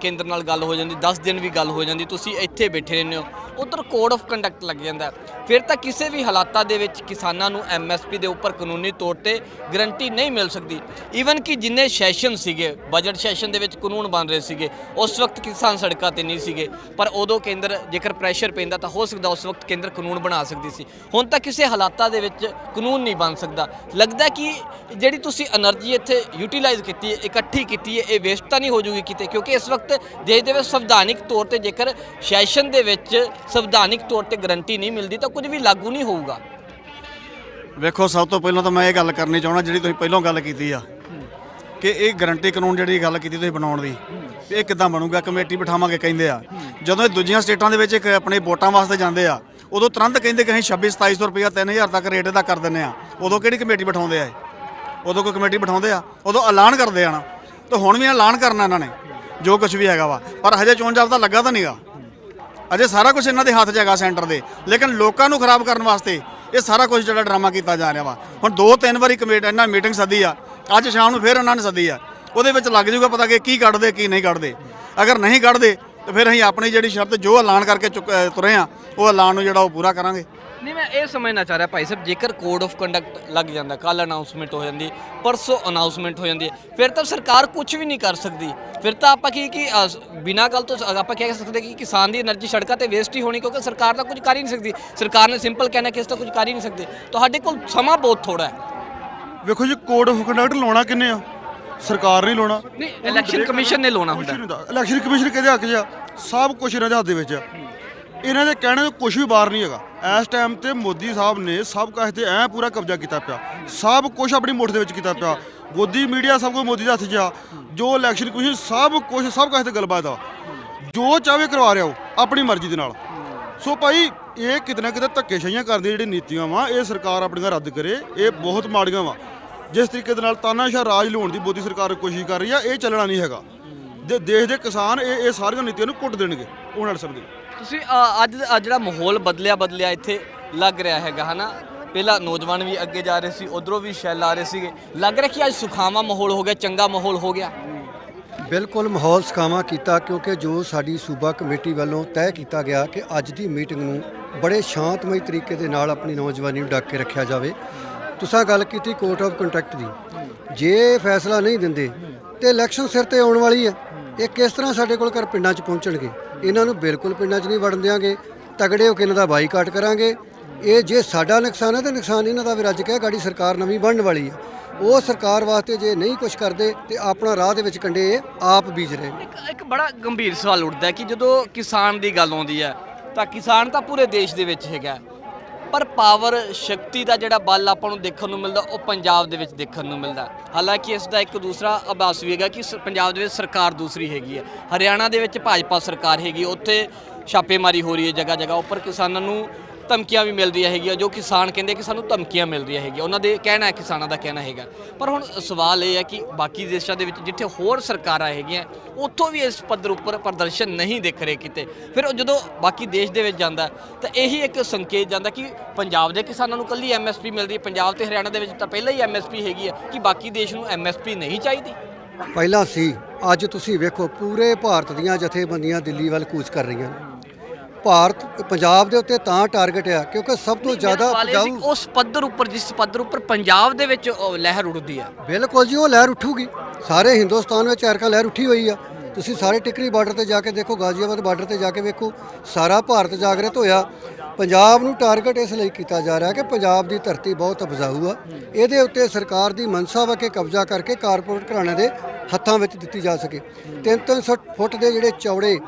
ਕੇਂਦਰ ਨਾਲ ਗੱਲ ਹੋ ਜਾਂਦੀ 10 ਦਿਨ ਵੀ ਗੱਲ ਹੋ ਜਾਂਦੀ, ਤੁਸੀਂ ਇੱਥੇ ਬੈਠੇ ਰਹਿੰਦੇ ਹੋ। ਉਧਰ ਕੋਡ ਆਫ ਕੰਡਕਟ ਲੱਗ ਜਾਂਦਾ। ਫਿਰ ਤਾਂ ਕਿਸੇ ਵੀ ਹਾਲਾਤਾਂ ਦੇ ਵਿੱਚ ਕਿਸਾਨਾਂ ਨੂੰ ਐਮਐਸਪੀ ਦੇ ਉੱਪਰ ਕਾਨੂੰਨੀ ਤੌਰ ਤੇ ਗਰੰਟੀ ਨਹੀਂ ਮਿਲ ਸਕਦੀ। ਈਵਨ ਕਿ ਜਿੰਨੇ ਸੈਸ਼ਨ ਸੀਗੇ ਬਜਟ ਸੈਸ਼ਨ ਦੇ ਵਿੱਚ ਕਾਨੂੰਨ ਬਣ ਰਹੇ ਸੀਗੇ, ਉਸ ਵਕਤ ਕਿਸਾਨ ਸੜਕਾਂ ਤੇ ਨਹੀਂ ਸੀਗੇ। ਪਰ ਉਦੋਂ ਕੇਂਦਰ, ਜੇਕਰ ਪ੍ਰੈਸ਼ਰ ਪੈਂਦਾ ਤਾਂ ਹੋ ਸਕਦਾ ਉਸ ਵਕਤ ਕੇਂਦਰ ਕਾਨੂੰਨ ਬਣਾ ਸਕਦੀ ਸੀ। ਹੁਣ ਤਾਂ ਕਿਸੇ ਹਾਲਾਤਾਂ ਦੇ ਵਿੱਚ ਕਾਨੂੰਨ ਨਹੀਂ ਬਣ ਸਕਦਾ। ਲੱਗਦਾ ਕਿ ਜਿਹੜੀ ਤੁਸੀਂ એનર્ਜੀ ਇੱਥੇ ਯੂਟਿਲਾਈਜ਼ ਕੀਤੀ ਹੈ, ਇਕੱਠੀ ਕੀਤੀ ਹੈ, ਇਹ ਵੇਸਟ ਤਾਂ ਨਹੀਂ ਹੋ ਜੂਗੀ ਕਿਤੇ। ਕਿਉਂਕਿ ਇਸ ਵਕਤ ਦੇਸ਼ ਦੇ ਵਿੱਚ ਸੰਵਿਧਾਨਿਕ ਤੌਰ ਤੇ ਜੇਕਰ ਸੈਸ਼ਨ ਦੇ ਵਿੱਚ ਸੰਵਿਧਾਨਿਕ ਤੌਰ ਤੇ ਗਰੰਟੀ ਨਹੀਂ ਮਿਲਦੀ ਤਾਂ ਕੁਝ ਵੀ ਲਾਗੂ ਨਹੀਂ ਹੋਊਗਾ। ਵੇਖੋ, ਸਭ ਤੋਂ ਪਹਿਲਾਂ ਤਾਂ ਮੈਂ ਇਹ ਗੱਲ ਕਰਨੀ ਚਾਹਣਾ ਜਿਹੜੀ ਤੁਸੀਂ ਪਹਿਲਾਂ ਗੱਲ ਕੀਤੀ ਆ। ਕਿ ਇਹ ਗਰੰਟੀ ਕਾਨੂੰਨ ਜਿਹੜੀ ਗੱਲ ਕੀਤੀ ਤੁਸੀਂ ਬਣਾਉਣ ਦੀ ਇਹ ਕਿੱਦਾਂ ਬਣੂਗਾ, ਕਮੇਟੀ ਬਿਠਾਵਾਂਗੇ ਕਹਿੰਦੇ ਆ। ਜਦੋਂ ਇਹ ਦੂਜੀਆਂ ਸਟੇਟਾਂ ਦੇ ਵਿੱਚ ਇੱਕ ਆਪਣੇ ਵੋਟਾਂ ਵਾਸਤੇ ਜਾਂਦੇ ਆ, ਉਦੋਂ ਤੁਰੰਤ ਕਹਿੰਦੇ ਕਿ ਅਸੀਂ 26 2700 ਰੁਪਇਆ 3000 ਤੱਕ ਰੇਟ ਦਾ ਕਰ ਦਿੰਨੇ ਆ। ਉਦੋਂ ਕਿਹੜੀ ਕਮੇਟੀ ਬਿਠਾਉਂਦੇ ਆ ਉਦੋਂ ਕੋਈ ਕਮੇਟੀ ਬਿਠਾਉਂਦੇ ਆ, ਉਦੋਂ ਐਲਾਨ ਕਰਦੇ ਆ ਨਾ। ਤੇ ਹੁਣ ਵੀ ਐਲਾਨ ਕਰਨਾ ਇਹਨਾਂ ਨੇ, ਜੋ ਕੁਝ ਵੀ ਹੈਗਾ ਵਾ। ਪਰ ਹਜੇ ਚੋਣ ਜਾਬਤਾ ਲੱਗਾ ਤਾਂ ਨਹੀਂਗਾ ਅਜੇ ਸਾਰਾ ਕੁਝ ਇਹਨਾਂ ਦੇ ਹੱਥ 'ਚ ਹੈਗਾ ਸੈਂਟਰ ਦੇ। ਲੇਕਿਨ ਲੋਕਾਂ ਨੂੰ ਖਰਾਬ ਕਰਨ ਵਾਸਤੇ ਇਹ ਸਾਰਾ ਕੁਝ ਜਿਹੜਾ ਡਰਾਮਾ ਕੀਤਾ ਜਾ ਰਿਹਾ ਵਾ। ਹੁਣ ਦੋ ਤਿੰਨ ਵਾਰੀ ਕਮੇਟੀ ਇਹਨਾਂ ਮੀਟਿੰਗ ਸੱਦੀ ਆ। ਅੱਜ ਸ਼ਾਮ ਨੂੰ ਫਿਰ ਉਹਨਾਂ ਨੇ ਸੱਦੀ ਆ। ਉਹਦੇ ਵਿੱਚ ਲੱਗ ਜਾਊਗਾ ਪਤਾ ਕਿ ਕੀ ਕੱਢਦੇ, ਕੀ ਨਹੀਂ ਕੱਢਦੇ। ਅਗਰ ਨਹੀਂ ਕੱਢਦੇ, ਤਾਂ ਫਿਰ ਅਸੀਂ ਆਪਣੀ ਜਿਹੜੀ ਸ਼ਰਤ ਜੋ ਐਲਾਨ ਕਰਕੇ ਚੁੱਕ- ਤੁਰੇ ਆ, ਉਹ ਐਲਾਨ ਨੂੰ ਜਿਹੜਾ ਉਹ ਪੂਰਾ ਕਰਾਂਗੇ। ਨਹੀਂ ਮੈਂ ਇਹ ਸਮਝਣਾ ਚਾਹ ਰਿਹਾ ਭਾਈ ਸਾਹਿਬ ਜੇਕਰ ਕੋਡ ਆਫ ਕੰਡਕਟ ਲੱਗ ਜਾਂਦਾ ਕੱਲ ਅਨਾਉਂਸਮੈਂਟ ਹੋ ਜਾਂਦੀ ਪਰਸੋਂ ਅਨਾਉਂਸਮੈਂਟ ਹੋ ਜਾਂਦੀ ਫਿਰ ਤਾਂ ਸਰਕਾਰ ਕੁਝ ਵੀ ਨਹੀਂ ਕਰ ਸਕਦੀ। ਫਿਰ ਤਾਂ ਆਪਾਂ ਕੀ ਕਿ ਬਿਨਾਂ ਗੱਲ ਤੋਂ ਆਪਾਂ ਕਹਿ ਸਕਦੇ ਕਿ ਕਿਸਾਨ ਦੀ એનર્ਜੀ ਸੜਕਾਂ ਤੇ ਵੇਸਟ ਹੀ ਹੋਣੀ ਕਿਉਂਕਿ ਸਰਕਾਰ ਤਾਂ ਕੁਝ ਕਰ ਹੀ ਨਹੀਂ ਸਕਦੀ। ਸਰਕਾਰ ਨੇ ਸਿੰਪਲ ਕਹਿਣਾ ਕਿ ਇਸ ਤਾਂ ਕੁਝ ਕਰ ਹੀ ਨਹੀਂ ਸਕਦੇ। ਤੁਹਾਡੇ ਕੋਲ ਸਮਾਂ ਬਹੁਤ ਥੋੜਾ ਹੈ। ਵੇਖੋ ਜੀ ਕੋਡ ਆਫ ਕੰਡਕਟ ਲਾਉਣਾ ਕਿੰਨੇ ਆ? ਸਰਕਾਰ ਨਹੀਂ ਲਾਉਣਾ। ਨਹੀਂ ਇਲੈਕਸ਼ਨ ਕਮਿਸ਼ਨ ਨੇ ਲਾਉਣਾ ਹੁੰਦਾ। ਇਲੈਕਸ਼ਨ ਕਮਿਸ਼ਨ ਕਿਹਦੇ ਹੱਕ 'ਚ ਆ? ਸਭ ਕੁਝ ਇਹਨਾਂ ਦੇ ਵਿੱਚ ਆ। ਇਹਨਾਂ ਦੇ ਕਹਿਣੇ ਤੋਂ ਕੁਝ ਵੀ ਬਾਹਰ ਨਹੀਂ ਹੈਗਾ। ਇਸ ਟਾਈਮ ਤੇ ਮੋਦੀ ਸਾਹਿਬ ਨੇ ਸਭ ਕੁਝ ਤੇ ਐ ਪੂਰਾ ਕਬਜ਼ਾ ਕੀਤਾ ਪਿਆ। ਸਭ ਕੁਝ ਆਪਣੀ ਮੁੱਠ ਦੇ ਵਿੱਚ ਕੀਤਾ ਪਿਆ। ਗੋਦੀ ਮੀਡੀਆ ਸਭ ਕੁਝ ਮੋਦੀ ਦੇ ਹੱਥ 'ਚ ਆ। ਜੋ ਇਲੈਕਸ਼ਨ ਕਮਿਸ਼ਨ ਸਭ ਕੁਝ ਸਭ ਕੁਝ ਤੇ ਗੱਲਬਾਤ ਆ। ਜੋ ਚਾਹਵੇ ਕਰਵਾ ਰਿਹਾ ਉਹ, ਆਪਣੀ ਮਰਜ਼ੀ ਦੇ ਨਾਲ। ਸੋ ਭਾਈ, ਇਹ ਕਿਤੇ ਨਾ ਕਿਤੇ ਧੱਕੇਸ਼ਾਹੀਆਂ ਕਰਦੀ ਜਿਹੜੀ ਨੀਤੀਆਂ ਵਾ, ਇਹ ਸਰਕਾਰ ਆਪਣੀਆਂ ਰੱਦ ਕਰੇ, ਇਹ ਬਹੁਤ ਮਾੜੀਆਂ ਵਾ। ਜਿਸ ਤਰੀਕੇ ਦੇ ਨਾਲ ਤਾਨਾਸ਼ਾਹ ਰਾਜ ਲਿਆਉਣ ਦੀ ਮੋਦੀ ਸਰਕਾਰ ਕੋਸ਼ਿਸ਼ ਕਰ ਰਹੀ ਆ, ਇਹ ਚੱਲਣਾ ਨਹੀਂ ਹੈਗਾ। ਦੇ ਦੇਸ਼ ਦੇ ਕਿਸਾਨ ਇਹ ਇਹ ਸਾਰੀਆਂ ਨੀਤੀਆਂ ਨੂੰ ਕੁੱਟ ਦੇਣਗੇ। ਉਹ ਲੜ ਸਕਦੇ ਤੁਸੀਂ ਅ, ਅੱਜ ਅ, ਜਿਹੜਾ ਮਾਹੌਲ ਬਦਲਿਆ ਬਦਲਿਆ ਇੱਥੇ ਲੱਗ ਰਿਹਾ ਹੈਗਾ ਹਨਾ? ਪਹਿਲਾਂ ਨੌਜਵਾਨ ਵੀ ਅੱਗੇ ਜਾ ਰਹੇ ਸੀ ਉਧਰੋਂ ਵੀ ਸ਼ੈਲ ਆ ਰਹੇ ਸੀਗੇ। ਲੱਗ ਰਿਹਾ ਕਿ ਅੱਜ ਸੁਖਾਵਾਂ ਮਾਹੌਲ ਹੋ ਗਿਆ ਚੰਗਾ ਮਾਹੌਲ ਹੋ ਗਿਆ? ਬਿਲਕੁਲ ਮਾਹੌਲ ਸਕਾਮਾ ਕੀਤਾ ਕਿਉਂਕਿ ਜੋ ਸਾਡੀ ਸੂਬਾ ਕਮੇਟੀ ਵੱਲੋਂ ਤੈਅ ਕੀਤਾ ਗਿਆ ਕਿ ਅੱਜ ਦੀ ਮੀਟਿੰਗ ਨੂੰ ਬੜੇ ਸ਼ਾਂਤਮਈ ਤਰੀਕੇ ਦੇ ਨਾਲ ਆਪਣੀ ਨੌਜਵਾਨੀ ਨੂੰ ਡੱਕ ਕੇ ਰੱਖਿਆ ਜਾਵੇ। ਤੁਸੀਂ ਗੱਲ ਕੀਤੀ ਕੋਰਟ ਆਫ ਕੰਟੈਕਟ ਦੀ। ਜੇ ਫੈਸਲਾ ਨਹੀਂ ਦਿੰਦੇ ਤੇ ਇਲੈਕਸ਼ਨ ਸਿਰ ਤੇ ਆਉਣ ਵਾਲੀ ਹੈ। ਇਹ ਕਿਸ ਤਰ੍ਹਾਂ ਸਾਡੇ ਕੋਲ ਘਰ ਪਿੰਡਾਂ 'ਚ ਪਹੁੰਚਣਗੇ? ਇਹਨਾਂ ਨੂੰ ਬਿਲਕੁਲ ਪਿੰਡਾਂ 'ਚ ਨਹੀਂ ਵੜਨ ਦਿਆਂਗੇ। ਤਗੜੇ ਹੋ ਕੇ ਇਹਨਾਂ ਦਾ ਬਾਈਕਾਟ ਕਰਾਂਗੇ। ਇਹ ਜੇ ਸਾਡਾ ਨੁਕਸਾਨ ਹੈ ਤਾਂ ਨੁਕਸਾਨ ਇਹਨਾਂ ਦਾ ਵੀ ਰੱਜ ਕੇ ਗਾੜੀ ਸਰਕਾਰ ਨਵੀਂ ਬਣਨ ਵਾਲੀ ਹੈ। ਉਹ ਸਰਕਾਰ ਵਾਸਤੇ ਜੇ ਨਹੀਂ ਕੁਝ ਕਰਦੇ ਤੇ ਆਪਣਾ ਰਾਹ ਦੇ ਵਿੱਚ ਕੰਡੇ ਇਹ ਆਪ ਬੀਜ ਰਹੇ ਨੇ। ਇੱਕ ਇੱਕ ਬੜਾ ਗੰਭੀਰ ਸਵਾਲ ਉੱਠਦਾ ਹੈ ਕਿ ਜਦੋਂ ਕਿਸਾਨ ਦੀ ਗੱਲ ਆਉਂਦੀ ਹੈ, ਤਾਂ ਕਿਸਾਨ ਤਾਂ ਪੂਰੇ ਦੇਸ਼ ਦੇ ਵਿੱਚ ਹੈਗਾ ਪਰ ਪਾਵਰ ਸ਼ਕਤੀ ਦਾ ਜਿਹੜਾ ਬਲ ਆਪਾਂ ਨੂੰ ਦੇਖਣ ਨੂੰ ਮਿਲਦਾ, ਉਹ ਪੰਜਾਬ ਦੇ ਵਿੱਚ ਦੇਖਣ ਨੂੰ ਮਿਲਦਾ। ਹਾਲਾਂਕਿ ਇਸ ਦਾ ਇੱਕ ਦੂਸਰਾ ਅਭਾਸ ਵੀ ਹੈਗਾ ਕਿ ਸ- ਪੰਜਾਬ ਦੇ ਵਿੱਚ ਸਰਕਾਰ ਦੂਸਰੀ ਹੈਗੀ ਹੈ। ਹਰਿਆਣਾ ਦੇ ਵਿੱਚ ਭਾਜਪਾ ਸਰਕਾਰ ਹੈਗੀ, ਉੱਥੇ ਛਾਪੇਮਾਰੀ ਹੋ ਰਹੀ ਹੈ ਜਗ੍ਹਾ ਜਗ੍ਹਾ ਉੱਪਰ ਕਿਸਾਨਾਂ ਨੂੰ ਧਮਕੀਆਂ ਵੀ ਮਿਲਦੀਆਂ ਹੈਗੀਆਂ, ਜੋ ਕਿਸਾਨ ਕਹਿੰਦੇ ਕਿ ਸਾਨੂੰ ਧਮਕੀਆਂ ਮਿਲਦੀਆਂ ਹੈਗੀਆਂ। ਉਹਨਾਂ ਦੇ ਕਹਿਣਾ ਹੈ, ਕਿਸਾਨਾਂ ਦਾ ਕਹਿਣਾ ਹੈਗਾ। ਪਰ ਹੁਣ ਸਵਾਲ ਇਹ ਹੈ ਕਿ ਬਾਕੀ ਦੇਸ਼ਾਂ ਦੇ ਵਿੱਚ ਜਿੱਥੇ ਹੋਰ ਸਰਕਾਰਾਂ ਹੈਗੀਆਂ, ਉੱਥੋਂ ਵੀ ਇਸ ਪੱਧਰ ਉੱਪਰ ਪ੍ਰਦਰਸ਼ਨ ਨਹੀਂ ਦੇਖ ਰਹੇ ਕਿਤੇ। ਫਿਰ ਉਹ ਜਦੋਂ ਬਾਕੀ ਦੇਸ਼ ਦੇ ਵਿੱਚ ਜਾਂਦਾ, ਤਾਂ ਇਹੀ ਇੱਕ ਸੰਕੇਤ ਜਾਂਦਾ ਕਿ ਪੰਜਾਬ ਦੇ ਕਿਸਾਨਾਂ ਨੂੰ ਕੱਲੀ ਐਮਐਸਪੀ ਮਿਲ ਰਹੀ ਹੈ। ਪੰਜਾਬ ਤੇ ਹਰਿਆਣਾ ਦੇ ਵਿੱਚ ਤਾਂ ਪਹਿਲਾਂ ਹੀ ਐਮਐਸਪੀ ਹੈਗੀ ਹੈ ਕਿ ਬਾਕੀ ਦੇਸ਼ ਨੂੰ ਐਮਐਸਪੀ ਨਹੀਂ ਚਾਹੀਦੀ। ਪਹਿਲਾਂ ਸੀ, ਅੱਜ ਤੁਸੀਂ ਵੇਖੋ, ਪੂਰੇ ਭਾਰਤ ਦੀਆਂ ਜਥੇਬੰਦੀਆਂ ਦਿੱਲੀ ਵੱਲ ਕੂਚ ਕਰ ਰਹੀਆਂ ਨੇ। ਭਾਰਤ ਪੰਜਾਬ ਦੇ ਉੱਤੇ ਤਾਂ ਟਾਰਗੇਟ ਆ ਕਿਉਂਕਿ ਸਭ ਤੋਂ ਜ਼ਿਆਦਾ ਉਸ ਪੱਧਰ ਉੱਪਰ ਜਿਸ ਪੱਧਰ ਉੱਪਰ ਪੰਜਾਬ ਦੇ ਵਿੱਚ ਉਹ ਲਹਿਰ ਉੱਠਦੀ ਹੈ ਬਿਲਕੁਲ ਜੀ ਉਹ ਲਹਿਰ ਉੱਠੂਗੀ। ਸਾਰੇ ਹਿੰਦੁਸਤਾਨ ਵਿੱਚ ਐਰਕਾ ਲਹਿਰ ਉੱਠੀ ਹੋਈ ਆ। ਤੁਸੀਂ ਸਾਰੇ ਟਿਕਰੀ ਬਾਰਡਰ ਤੇ ਜਾ ਕੇ ਦੇਖੋ ਗਾਜ਼ੀਆਬਾਦ ਬਾਰਡਰ ਤੇ ਜਾ ਕੇ ਵੇਖੋ ਸਾਰਾ ਭਾਰਤ ਜਾਗਰਤ ਹੋਇਆ। ਪੰਜਾਬ ਨੂੰ ਟਾਰਗੇਟ ਇਸ ਲਈ ਕੀਤਾ ਜਾ ਰਿਹਾ ਕਿ ਪੰਜਾਬ ਦੀ ਧਰਤੀ ਬਹੁਤ ਉਪਜਾਊ ਆ। ਇਹਦੇ ਉੱਤੇ ਸਰਕਾਰ ਦੀ ਮਨਸਾ ਵਾ ਕਿ ਕਬਜ਼ਾ ਕਰਕੇ ਕਾਰਪੋਰੇਟ ਘਰਾਣਿਆਂ ਦੇ ਹੱਥਾਂ ਵਿੱਚ ਦਿੱਤੀ ਜਾ ਸਕੇ। 3-300 ਫੁੱਟ ਦੇ ਜਿਹੜੇ ਚੌੜੇ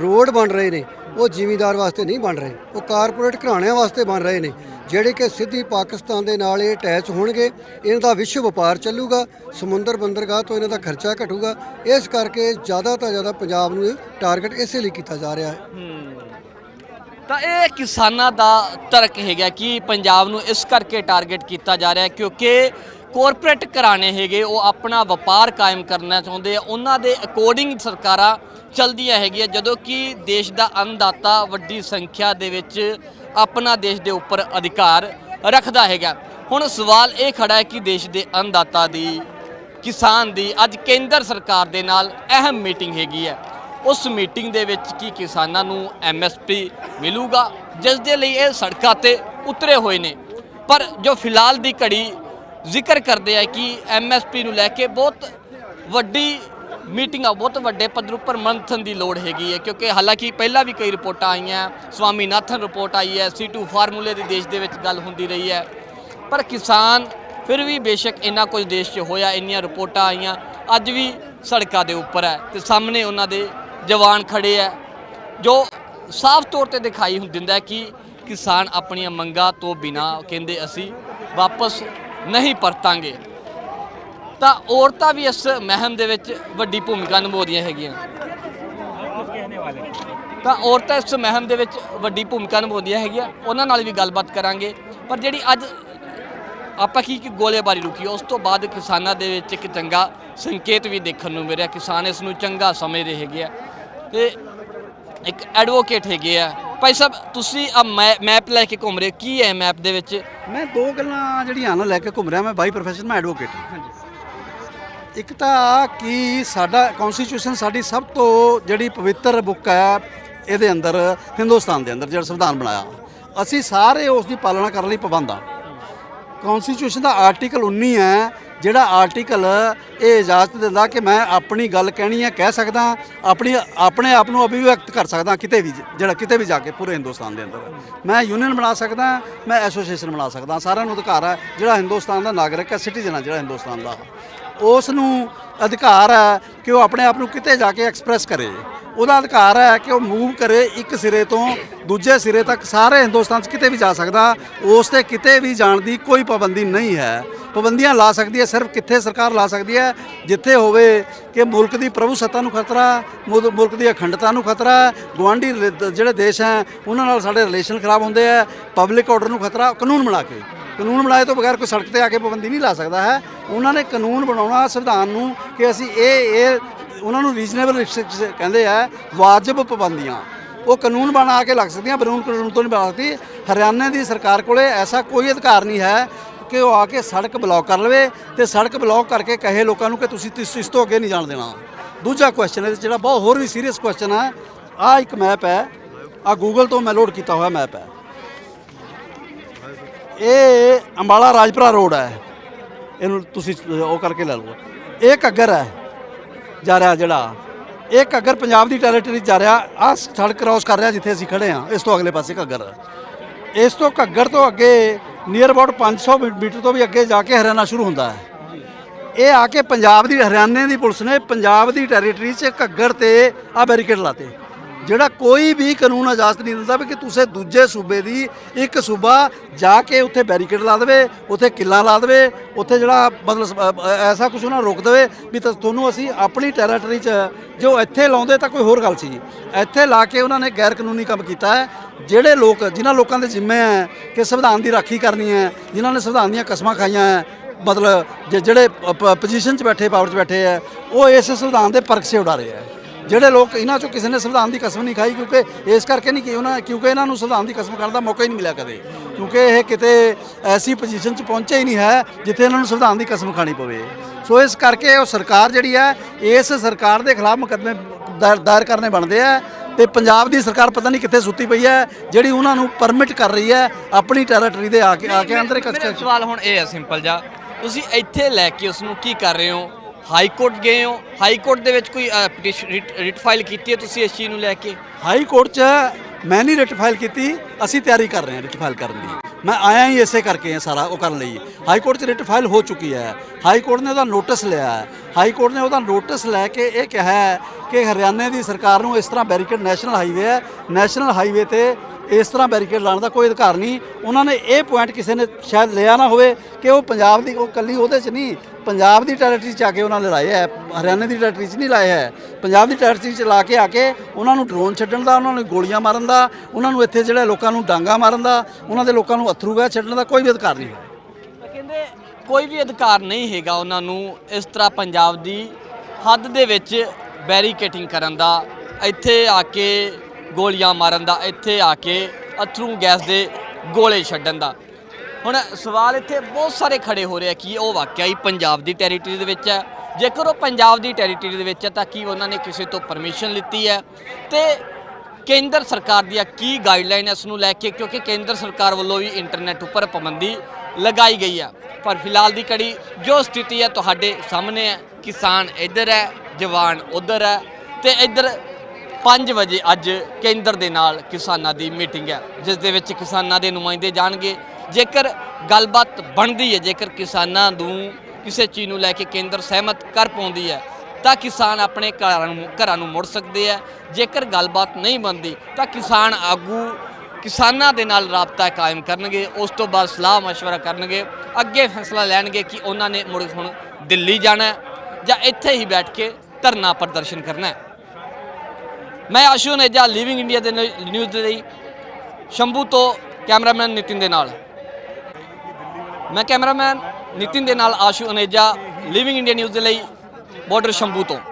ਰੋਡ ਬਣ ਰਹੇ ਨੇ ਉਹ ਜ਼ਿਮੀਂਦਾਰ ਵਾਸਤੇ ਨਹੀਂ ਬਣ ਰਹੇ। ਉਹ ਕਾਰਪੋਰੇਟ ਘਰਾਣਿਆਂ ਵਾਸਤੇ ਬਣ ਰਹੇ ਨੇ, ਜਿਹੜੇ ਕਿ ਸਿੱਧੀ ਪਾਕਿਸਤਾਨ ਦੇ ਨਾਲ ਇਹ ਅਟੈਚ ਹੋਣਗੇ ਇਹਨਾਂ ਦਾ ਵਿਸ਼ਵ ਵਪਾਰ ਚੱਲੂਗਾ, ਸਮੁੰਦਰ ਬੰਦਰਗਾਹ ਤੋਂ ਇਹਨਾਂ ਦਾ ਖਰਚਾ ਘਟੂਗਾ। ਇਸ ਕਰਕੇ ਜ਼ਿਆਦਾ ਤੋਂ ਜ਼ਿਆਦਾ ਪੰਜਾਬ ਨੂੰ ਟਾਰਗੇਟ ਇਸੇ ਲਈ ਕੀਤਾ ਜਾ ਰਿਹਾ ਹੈ। ਤਾਂ ਇਹ ਕਿਸਾਨਾਂ ਦਾ ਤਰਕ ਹੈਗਾ ਕਿ ਪੰਜਾਬ ਨੂੰ ਇਸ ਕਰਕੇ ਟਾਰਗੇਟ ਕੀਤਾ ਜਾ ਰਿਹਾ ਕਿਉਂਕਿ ਕਾਰਪੋਰੇਟ ਘਰਾਣੇ ਹੈਗੇ, ਉਹ ਆਪਣਾ ਵਪਾਰ ਕਾਇਮ ਕਰਨਾ ਚਾਹੁੰਦੇ ਆ। ਉਹਨਾਂ ਦੇ ਅਕੋਰਡਿੰਗ ਸਰਕਾਰਾਂ ਚਲਦੀਆਂ ਹੈਗੀਆਂ, ਜਦੋਂ ਕਿ ਦੇਸ਼ ਦਾ ਅੰਨਦਾਤਾ ਵੱਡੀ ਸੰਖਿਆ ਦੇ ਵਿੱਚ ਆਪਣਾ ਦੇਸ਼ ਦੇ ਉੱਪਰ ਅਧਿਕਾਰ ਰੱਖਦਾ ਹੈਗਾ। ਹੁਣ ਸਵਾਲ ਇਹ ਖੜਾ ਹੈ ਕਿ ਦੇਸ਼ ਦੇ ਅੰਨਦਾਤਾ ਦੀ, ਕਿਸਾਨ ਦੀ, ਅੱਜ ਕੇਂਦਰ ਸਰਕਾਰ ਦੇ ਨਾਲ ਅਹਿਮ ਮੀਟਿੰਗ ਹੈਗੀ ਹੈ। ਉਸ ਮੀਟਿੰਗ ਦੇ ਵਿੱਚ ਕੀ ਕਿਸਾਨਾਂ ਨੂੰ ਐਮਐਸਪੀ ਮਿਲੂਗਾ, ਜਿਸ ਦੇ ਲਈ ਇਹ ਸੜਕਾਂ ਤੇ ਉਤਰੇ ਹੋਏ ਨੇ। ਪਰ ਜੋ ਫਿਲਹਾਲ ਦੀ ਘੜੀ ਜ਼ਿਕਰ ਕਰਦੇ ਆ ਕਿ ਐਮਐਸਪੀ ਨੂੰ ਲੈ ਕੇ ਬਹੁਤ ਵੱਡੀ ਮੀਟਿੰਗਾਂ ਬਹੁਤ ਵੱਡੇ ਪੱਧਰ ਉੱਪਰ ਮੰਥਨ ਦੀ ਲੋੜ ਹੈਗੀ ਹੈ, ਕਿਉਂਕਿ ਹਾਲਾਂਕਿ ਪਹਿਲਾਂ ਵੀ ਕਈ ਰਿਪੋਰਟਾਂ ਆਈਆਂ, ਸਵਾਮੀਨਾਥਨ ਰਿਪੋਰਟ ਆਈ ਹੈ C2 ਫਾਰਮੂਲੇ ਦੀ ਦੇਸ਼ ਦੇ ਵਿੱਚ ਗੱਲ ਹੁੰਦੀ ਰਹੀ ਹੈ। ਪਰ ਕਿਸਾਨ ਫਿਰ ਵੀ ਬੇਸ਼ੱਕ ਇੰਨਾ ਕੁਝ ਦੇਸ਼ 'ਚ ਹੋਇਆ, ਇੰਨੀਆਂ ਰਿਪੋਰਟਾਂ ਆਈਆਂ, ਅੱਜ ਵੀ ਸੜਕਾਂ ਦੇ ਉੱਪਰ ਹੈ ਤੇ ਸਾਹਮਣੇ ਉਹਨਾਂ ਦੇ ਜਵਾਨ ਖੜੇ ਹੈ, ਜੋ ਸਾਫ਼ ਤੌਰ ਤੇ ਦਿਖਾਈ ਦਿੰਦਾ ਹੈ ਕਿ ਕਿਸਾਨ ਆਪਣੀਆਂ ਮੰਗਾਂ ਤੋਂ ਬਿਨਾ ਕਹਿੰਦੇ ਅਸੀਂ ਵਾਪਸ ਨਹੀਂ ਪਰਤਾਂਗੇ। ਤਾਂ ਔਰਤਾਂ ਵੀ ਇਸ ਮਹਿਮ ਦੇ ਵਿੱਚ ਵੱਡੀ ਭੂਮਿਕਾ ਨਿਭਾਉਂਦੀਆਂ ਹੈਗੀਆਂ। ਤਾਂ ਔਰਤਾਂ ਇਸ ਮਹਿਮ ਦੇ ਵਿੱਚ ਵੱਡੀ ਭੂਮਿਕਾ ਨਿਭਾਉਂਦੀਆਂ ਹੈਗੀਆਂ। ਉਹਨਾਂ ਨਾਲ ਵੀ ਗੱਲਬਾਤ ਕਰਾਂਗੇ। ਪਰ ਜਿਹੜੀ ਅੱਜ ਆਪਾਂ ਕੀ ਕਿ ਗੋਲੇਬਾਰੀ ਰੁਕੀ ਉਸ ਤੋਂ ਬਾਅਦ ਕਿਸਾਨਾਂ ਦੇ ਵਿੱਚ ਇੱਕ ਚੰਗਾ ਸੰਕੇਤ ਵੀ ਦੇਖਣ ਨੂੰ ਮਿਲਿਆ। ਕਿਸਾਨ ਇਸ ਨੂੰ ਚੰਗਾ ਸਮਝਦੇ ਹੈਗੇ ਆ। ਤੇ ਇੱਕ ਐਡਵੋਕੇਟ ਹੈਗੇ ਆ। ਭਾਈ ਸਾਹਿਬ ਤੁਸੀਂ ਆ ਮੈਪ ਲੈ ਕੇ ਘੁੰਮ ਰਹੇ। ਕੀ ਹੈ ਮੈਪ ਦੇ ਵਿੱਚ? ਮੈਂ ਦੋ ਗੱਲਾਂ ਜਿਹੜੀਆਂ ਨਾ ਲੈ ਕੇ ਘੁੰਮ ਰਿਹਾ। ਮੈਂ ਬਾਈ ਪ੍ਰੋਫੈਸ਼ਨ ਮੈਂ ਐਡਵੋਕੇਟ ਹਾਂ। ਇੱਕ ਤਾਂ ਕਿ ਸਾਡਾ ਕਨਸਟੀਟਿਊਸ਼ਨ ਸਾਡੀ ਸਭ ਤੋਂ ਜਿਹੜੀ ਪਵਿੱਤਰ ਬੁੱਕ ਹੈ ਇਹਦੇ ਅੰਦਰ, ਹਿੰਦੁਸਤਾਨ ਦੇ ਅੰਦਰ ਜਿਹੜਾ ਸੰਵਿਧਾਨ ਬਣਾਇਆ। ਅਸੀਂ ਸਾਰੇ ਉਸ ਦੀ ਪਾਲਣਾ ਕਰਨ ਲਈ ਪਾਬੰਦ ਹਾਂ ਕਨਸਟੀਟਿਊਸ਼ਨ ਦਾ ਆਰਟੀਕਲ 19 ਹੈ, ਜਿਹੜਾ ਆਰਟੀਕਲ ਇਹ ਇਜਾਜ਼ਤ ਦਿੰਦਾ ਕਿ ਮੈਂ ਆਪਣੀ ਗੱਲ ਕਹਿਣੀ ਹੈ ਕਹਿ ਸਕਦਾ, ਆਪਣੀ, ਆਪਣੇ ਆਪ ਨੂੰ ਅਭਿਵਿਅਕਤ ਕਰ ਸਕਦਾ ਕਿਤੇ ਵੀ, ਜਿਹੜਾ ਕਿਤੇ ਵੀ ਜਾ ਕੇ ਪੂਰੇ ਹਿੰਦੁਸਤਾਨ ਦੇ ਅੰਦਰ। ਮੈਂ ਯੂਨੀਅਨ ਬਣਾ ਸਕਦਾ, ਮੈਂ ਐਸੋਸੀਏਸ਼ਨ ਬਣਾ ਸਕਦਾ, ਸਾਰਿਆਂ ਨੂੰ ਅਧਿਕਾਰ ਹੈ ਜਿਹੜਾ ਹਿੰਦੁਸਤਾਨ ਦਾ ਨਾਗਰਿਕ ਹੈ ਸਿਟੀਜ਼ਨ ਹੈ ਜਿਹੜਾ ਹਿੰਦੁਸਤਾਨ ਦਾ। ਉਸ ਨੂੰ ਅਧਿਕਾਰ ਹੈ ਕਿ ਉਹ ਆਪਣੇ ਆਪ ਨੂੰ ਕਿਤੇ ਜਾ ਕੇ ਐਕਸਪ੍ਰੈਸ ਕਰੇ। ਉਹਦਾ ਅਧਿਕਾਰ ਹੈ ਕਿ ਉਹ ਮੂਵ ਕਰੇ ਇੱਕ ਸਿਰੇ ਤੋਂ ਦੂਜੇ ਸਿਰੇ ਤੱਕ ਸਾਰੇ ਹਿੰਦੁਸਤਾਨ 'ਚ ਕਿਤੇ ਵੀ ਜਾ ਸਕਦਾ, ਉਸ ਤੇ ਕਿਤੇ ਵੀ ਜਾਣ ਦੀ ਕੋਈ ਪਾਬੰਦੀ ਨਹੀਂ ਹੈ। ਪਾਬੰਦੀਆਂ ਲਾ ਸਕਦੀ ਹੈ, ਸਿਰਫ ਕਿੱਥੇ ਸਰਕਾਰ ਲਾ ਸਕਦੀ ਹੈ? ਜਿੱਥੇ ਹੋਵੇ ਕਿ ਮੁਲਕ ਦੀ ਪ੍ਰਭੂ ਸੱਤਾ ਨੂੰ ਖਤਰਾ ਮੁਲਕ ਦੀ ਅਖੰਡਤਾ ਨੂੰ ਖਤਰਾ ਗਵਾਂਢੀ ਜਿਹੜੇ ਦੇਸ਼ ਹੈ, ਉਹਨਾਂ ਨਾਲ ਸਾਡੇ ਰਿਲੇਸ਼ਨ ਖਰਾਬ ਹੁੰਦੇ ਆ ਪਬਲਿਕ ਆਰਡਰ ਨੂੰ ਖਤਰਾ, ਕਾਨੂੰਨ ਬਣਾ ਕੇ। ਕਾਨੂੰਨ ਬਣਾਏ ਤੋਂ ਬਗੈਰ ਕੋਈ ਸੜਕ ਤੇ ਆ ਕੇ ਪਾਬੰਦੀ ਨਹੀਂ ਲਾ ਸਕਦਾ ਹੈ। ਉਹਨਾਂ ਨੇ ਕਾਨੂੰਨ ਬਣਾਉਣਾ, ਸੰਵਿਧਾਨ ਨੂੰ ਕਿ ਅਸੀਂ ਇਹ ਇਹ ਉਹਨਾਂ ਨੂੰ ਰੀਜਨੇਬਲ ਕਹਿੰਦੇ ਆ, ਵਾਜਬ ਪਾਬੰਦੀਆਂ। ਉਹ ਕਾਨੂੰਨ ਬਣਾ ਕੇ ਲੱਗ ਸਕਦੀਆਂ ਕਾਨੂੰਨ ਕਾਨੂੰਨ ਤੋਂ ਨਹੀਂ ਬਣਾ ਸਕਦੀ। ਹਰਿਆਣੇ ਦੀ ਸਰਕਾਰ ਕੋਲੇ ਐਸਾ ਕੋਈ ਅਧਿਕਾਰ ਨਹੀਂ ਹੈ ਕਿ ਉਹ ਆ ਕੇ ਸੜਕ ਬਲੌਕ ਕਰ ਲਵੇ ਤੇ ਸੜਕ ਬਲੌਕ ਕਰਕੇ ਕਹੇ ਲੋਕਾਂ ਨੂੰ ਕਿ ਤੁਸੀਂ ਇਸ ਇਸ ਤੋਂ ਅੱਗੇ ਨਹੀਂ ਜਾਣ ਦੇਣਾ। ਦੂਜਾ ਕੁਐਸਚਨ ਹੈ, ਜਿਹੜਾ ਬਹੁਤ ਹੋਰ ਵੀ ਸੀਰੀਅਸ ਕੁਐਸਚਨ ਹੈ ਆ ਇੱਕ ਮੈਪ ਹੈ। ਆ ਗੂਗਲ ਤੋਂ ਮੈਂ ਲੋਡ ਕੀਤਾ ਹੋਇਆ ਮੈਪ ਹੈ। ਇਹ ਅੰਬਾਲਾ ਰਾਜਪੁਰਾ ਰੋਡ ਹੈ। ਇਹਨੂੰ ਤੁਸੀਂ ਉਹ ਕਰਕੇ ਲੈ ਲਓ। ਇਹ ਘੱਗਰ ਹੈ। ਜਾ ਰਿਹਾ ਜਿਹੜਾ। ਇਹ ਘੱਗਰ ਪੰਜਾਬ ਦੀ ਟੈਰੀਟਰੀ 'ਚ ਜਾ ਰਿਹਾ। ਆ ਸੜਕ ਕ੍ਰਾਸ ਕਰ ਰਿਹਾ ਜਿੱਥੇ ਅਸੀਂ ਖੜੇ ਆ ਇਸ ਤੋਂ ਅਗਲੇ ਪਾਸੇ ਘੱਗਰ। ਇਸ ਤੋਂ ਘੱਗਰ ਤੋਂ ਅੱਗੇ ਨੀਅਰ ਅਬਾਊਟ 500 ਮੀ- ਮੀਟਰ ਤੋਂ ਵੀ ਅੱਗੇ ਜਾ ਕੇ ਹਰਿਆਣਾ ਸ਼ੁਰੂ ਹੁੰਦਾ ਹੈ। ਇਹ ਆ ਕੇ ਪੰਜਾਬ ਦੀ ਹਰਿਆਣੇ ਦੀ ਪੁਲਿਸ ਨੇ ਪੰਜਾਬ ਦੀ ਟੈਰੀਟਰੀ 'ਚ ਘੱਗਰ ਤੇ ਆ ਬੈਰੀਕੇਡ ਲਾਤੇ। ਜਿਹੜਾ ਕੋਈ ਵੀ ਕਾਨੂੰਨ ਇਜਾਜ਼ਤ ਨਹੀਂ ਦਿੰਦਾ ਵੀ ਕਿ ਤੁਸੀਂ ਦੂਜੇ ਸੂਬੇ ਦੀ ਇੱਕ ਸੂਬਾ ਜਾ ਕੇ ਉੱਥੇ ਬੈਰੀਕੇਡ ਲਾ ਦੇਵੇ, ਉੱਥੇ ਕਿੱਲਾ ਲਾ ਦੇਵੇ, ਉੱਥੇ ਜਿਹੜਾ ਮਤਲਬ ਐਸਾ ਕੁਝ ਉਹਨਾਂ ਰੋਕ ਦੇਵੇ ਵੀ ਤਾਂ ਤੁਹਾਨੂੰ ਅਸੀਂ ਆਪਣੀ ਟੈਰੀਟਰੀ 'ਚ ਜੋ ਇੱਥੇ ਲਾਉਂਦੇ ਤਾਂ ਕੋਈ ਹੋਰ ਗੱਲ ਸੀ। ਇੱਥੇ ਲਾ ਕੇ ਉਹਨਾਂ ਨੇ ਗੈਰ ਕਾਨੂੰਨੀ ਕੰਮ ਕੀਤਾ ਹੈ। ਜਿਹੜੇ ਲੋਕ, ਜਿਨ੍ਹਾਂ ਲੋਕਾਂ ਦੇ ਜ਼ਿੰਮੇ ਹੈ ਕਿ ਸੰਵਿਧਾਨ ਦੀ ਰਾਖੀ ਕਰਨੀ ਹੈ, ਜਿਨ੍ਹਾਂ ਨੇ ਸੰਵਿਧਾਨ ਦੀਆਂ ਕਸਮਾਂ ਖਾਈਆਂ ਹੈ, ਮਤਲਬ ਜੇ ਜਿਹੜੇ ਪੋਜੀਸ਼ਨ 'ਚ ਬੈਠੇ ਪਾਵਰ 'ਚ ਬੈਠੇ ਹੈ, ਉਹ ਇਸ ਸੰਵਿਧਾਨ ਦੇ ਪਰਖੇ ਉਡਾ ਰਹੇ ਆ ਜਿਹੜੇ ਲੋਕ ਇਹਨਾਂ 'ਚੋਂ ਕਿਸੇ ਨੇ ਸੰਵਿਧਾਨ ਦੀ ਕਸਮ ਨਹੀਂ ਖਾਈ ਕਿਉਂਕਿ ਇਸ ਕਰਕੇ ਨਹੀਂ ਕਿ ਉਹਨਾਂ ਕਿਉਂਕਿ ਇਹਨਾਂ ਨੂੰ ਸੰਵਿਧਾਨ ਦੀ ਕਸਮ ਖਾਣ ਦਾ ਮੌਕਾ ਹੀ ਨਹੀਂ ਮਿਲਿਆ ਕਦੇ। ਕਿਉਂਕਿ ਇਹ ਕਿਤੇ ਐਸੀ ਪੋਜੀਸ਼ਨ 'ਚ ਪਹੁੰਚੇ ਹੀ ਨਹੀਂ ਹੈ ਜਿੱਥੇ ਇਹਨਾਂ ਨੂੰ ਸੰਵਿਧਾਨ ਦੀ ਕਸਮ ਖਾਣੀ ਪਵੇ। ਸੋ ਇਸ ਕਰਕੇ ਉਹ ਸਰਕਾਰ ਜਿਹੜੀ ਹੈ ਇਸ ਸਰਕਾਰ ਦੇ ਖਿਲਾਫ ਮੁਕੱਦਮੇ ਦਾਇਰ ਕਰਨੇ ਬਣਦੇ ਆ ਤੇ ਪੰਜਾਬ ਦੀ ਸਰਕਾਰ ਪਤਾ ਨਹੀਂ ਕਿੱਥੇ ਸੁੱਤੀ ਪਈ ਹੈ ਜਿਹੜੀ ਉਹਨਾਂ ਨੂੰ ਪਰਮਿਟ ਕਰ ਰਹੀ ਹੈ ਆਪਣੀ ਟੈਰੀਟਰੀ ਦੇ ਆ ਕੇ ਆ ਕੇ ਅੰਦਰ ਇੱਕ ਸਵਾਲ ਹੁਣ ਇਹ ਹੈ ਸਿੰਪਲ ਜਾ ਤੁਸੀਂ ਇੱਥੇ ਲੈ ਕੇ ਉਸ ਨੂੰ ਕੀ ਕਰ ਰਹੇ ਹੋ? ਹਾਈ ਕੋਰਟ ਗਏ ਹੋ? ਹਾਈ ਕੋਰਟ ਦੇ ਵਿੱਚ ਕੋਈ ਰਿਟ ਫਾਈਲ ਕੀਤੀ ਹੈ ਤੁਸੀਂ ਇਸ ਚੀਜ਼ ਨੂੰ ਲੈ ਕੇ? ਹਾਈ ਕੋਰਟ 'ਚ ਮੈਂ ਨਹੀਂ ਰਿਟ ਫਾਈਲ ਕੀਤੀ, ਅਸੀਂ ਤਿਆਰੀ ਕਰ ਰਹੇ ਹਾਂ ਰਿਟ ਫਾਈਲ ਕਰਨ ਦੀ। ਮੈਂ ਆਇਆ ਹੀ ਇਸੇ ਕਰਕੇ ਹਾਂ ਸਾਰਾ, ਉਹ ਕਰਨ ਲਈ। ਹਾਈ ਕੋਰਟ 'ਚ ਰਿਟ ਫਾਈਲ ਹੋ ਚੁੱਕੀ ਹੈ। ਹਾਈ ਕੋਰਟ ਨੇ ਉਹਦਾ ਨੋਟਿਸ ਲਿਆ। ਹੈ ਹਾਈ ਕੋਰਟ ਨੇ ਉਹਦਾ ਨੋਟਿਸ ਲੈ ਕੇ ਇਹ ਕਿਹਾ ਹੈ ਕਿ ਹਰਿਆਣੇ ਦੀ ਸਰਕਾਰ ਨੂੰ ਇਸ ਤਰ੍ਹਾਂ ਬੈਰੀਕੇਡ ਨੈਸ਼ਨਲ ਹਾਈਵੇ ਹੈ। ਨੈਸ਼ਨਲ ਹਾਈਵੇ ਤੇ ਇਸ ਤਰ੍ਹਾਂ ਬੈਰੀਕੇਡ ਲਾਉਣ ਦਾ ਕੋਈ ਅਧਿਕਾਰ ਨਹੀਂ। ਉਹਨਾਂ ਨੇ ਇਹ ਪੁਆਇੰਟ ਕਿਸੇ ਨੇ ਸ਼ਾਇਦ ਲਿਆ ਨਾ ਹੋਵੇ ਕਿ ਉਹ ਪੰਜਾਬ ਦੀ, ਉਹ ਕੱਲੀ ਉਹਦੇ 'ਚ ਨਹੀਂ, ਪੰਜਾਬ ਦੀ ਟੈਰੀਟਰੀ 'ਚ ਆ ਕੇ ਉਹਨਾਂ ਨੇ ਲਾਏ ਹੈ। ਹਰਿਆਣੇ ਦੀ ਟੈਰੀਟਰੀ 'ਚ ਨਹੀਂ ਲਾਏ ਹੈ। ਪੰਜਾਬ ਦੀ ਟੈਰੀਟਰੀ 'ਚ ਲਾ ਕੇ ਆ ਕੇ ਉਹਨਾਂ ਨੂੰ ਡਰੋਨ ਛੱਡਣ ਦਾ, ਉਹਨਾਂ ਨੂੰ ਗੋਲੀਆਂ ਮਾਰਨ ਦਾ, ਉਹਨਾਂ ਨੂੰ ਇੱਥੇ ਜਿਹੜੇ ਲੋਕਾਂ ਨੂੰ ਡਾਂਗਾ ਮਾਰਨ ਦਾ, ਉਹਨਾਂ ਦੇ ਲੋਕਾਂ ਨੂੰ ਅਥਰੂ ਗੈਸ ਛੱਡਣ ਦਾ ਕੋਈ ਵੀ ਅਧਿਕਾਰ ਨਹੀਂ ਹੈ। ਕਹਿੰਦੇ ਕੋਈ ਵੀ ਅਧਿਕਾਰ ਨਹੀਂ ਹੈਗਾ ਉਹਨਾਂ ਨੂੰ ਇਸ ਤਰ੍ਹਾਂ ਪੰਜਾਬ ਦੀ ਹੱਦ ਦੇ ਵਿੱਚ ਬੈਰੀਕੇਟਿੰਗ ਕਰਨ ਦਾ। ਇੱਥੇ ਆ ਕੇ ਗੋਲੀਆਂ ਮਾਰਨ ਦਾ ਇੱਥੇ ਆ ਕੇ ਅਥਰੂ ਗੈਸ ਦੇ ਗੋਲੇ ਛੱਡਣ ਦਾ। ਹੁਣ ਸਵਾਲ ਇੱਥੇ ਬਹੁਤ ਸਾਰੇ ਖੜੇ ਹੋ ਰਹੇ ਆ ਕਿ ਉਹ ਵਾਕਿਆ ਹੀ ਪੰਜਾਬ ਦੀ ਟੈਰੀਟਰੀ ਦੇ ਵਿੱਚ ਹੈ। ਜੇਕਰ ਉਹ ਪੰਜਾਬ ਦੀ ਟੈਰੀਟਰੀ ਦੇ ਵਿੱਚ ਹੈ ਤਾਂ ਕੀ ਉਹਨਾਂ ਨੇ ਕਿਸੇ ਤੋਂ ਪਰਮਿਸ਼ਨ ਲਿੱਤੀ ਹੈ? ਤੇ ਕੇਂਦਰ ਸਰਕਾਰ ਦੀਆਂ ਕੀ ਗਾਈਡਲਾਈਨ ਇਸ ਨੂੰ ਲੈ ਕੇ? ਕਿਉਂਕਿ ਕੇਂਦਰ ਸਰਕਾਰ ਵੱਲੋਂ ਵੀ ਇੰਟਰਨੈਟ ਉੱਪਰ ਪਾਬੰਦੀ ਲਗਾਈ ਗਈ ਹੈ। ਪਰ ਫਿਲਹਾਲ ਦੀ ਕੜੀ ਜੋ ਸਥਿਤੀ ਹੈ ਤੁਹਾਡੇ ਸਾਹਮਣੇ ਹੈ, ਕਿਸਾਨ ਇੱਧਰ ਹੈ, ਜਵਾਨ ਉੱਧਰ ਹੈ ਤੇ ਇੱਧਰ 5 ਵਜੇ ਅੱਜ ਕੇਂਦਰ ਦੇ ਨਾਲ ਕਿਸਾਨਾਂ ਦੀ ਮੀਟਿੰਗ ਹੈ ਜਿਸ ਦੇ ਵਿੱਚ ਕਿਸਾਨਾਂ ਦੇ ਨੁਮਾਇੰਦੇ ਜਾਣਗੇ ਜੇਕਰ ਗੱਲਬਾਤ ਬਣਦੀ ਹੈ ਜੇਕਰ ਕਿਸਾਨਾਂ ਨੂੰ ਕਿਸੇ ਚੀਜ਼ ਨੂੰ ਲੈ ਕੇ ਕੇਂਦਰ ਸਹਿਮਤ ਕਰ ਪਾਉਂਦੀ ਹੈ ਤਾਂ ਕਿਸਾਨ ਆਪਣੇ ਘਰਾਂ ਨੂੰ ਘਰਾਂ ਨੂੰ ਮੁੜ ਸਕਦੇ ਆ ਜੇਕਰ ਗੱਲਬਾਤ ਨਹੀਂ ਬਣਦੀ ਤਾਂ ਕਿਸਾਨ ਆਗੂ ਕਿਸਾਨਾਂ ਦੇ ਨਾਲ ਰਾਬਤਾ ਕਾਇਮ ਕਰਨਗੇ ਉਸ ਤੋਂ ਬਾਅਦ ਸਲਾਹ مشورہ ਕਰਨਗੇ ਅੱਗੇ ਫੈਸਲਾ ਲੈਣਗੇ ਕਿ ਉਹਨਾਂ ਨੇ ਮੁੜ ਹੁਣ ਦਿੱਲੀ ਜਾਣਾ ਹੈ ਜਾਂ ਇੱਥੇ ਹੀ ਬੈਠ ਕੇ ਧਰਨਾ ਪ੍ਰਦਰਸ਼ਨ ਕਰਨਾ ਹੈ ਮੈਂ ਆਸ਼ੂ ਨੇਜਾ ਲਿਵਿੰਗ ਇੰਡੀਆ ਦੇ ਨਿਊਜ਼ ਦੇ ਲਈ। ਸ਼ੰਭੂ ਤੋਂ ਕੈਮਰਾਮੈਨ ਨਿਤਿਨ ਦੇ ਨਾਲ। ਮੈਂ ਕੈਮਰਾਮੈਨ ਨਿਤਿਨ ਦੇ ਨਾਲ Ashu Aneja Living India News ਦੇ ਲਈ ਬਾਰਡਰ ਸ਼ੰਭੂ ਤੋਂ।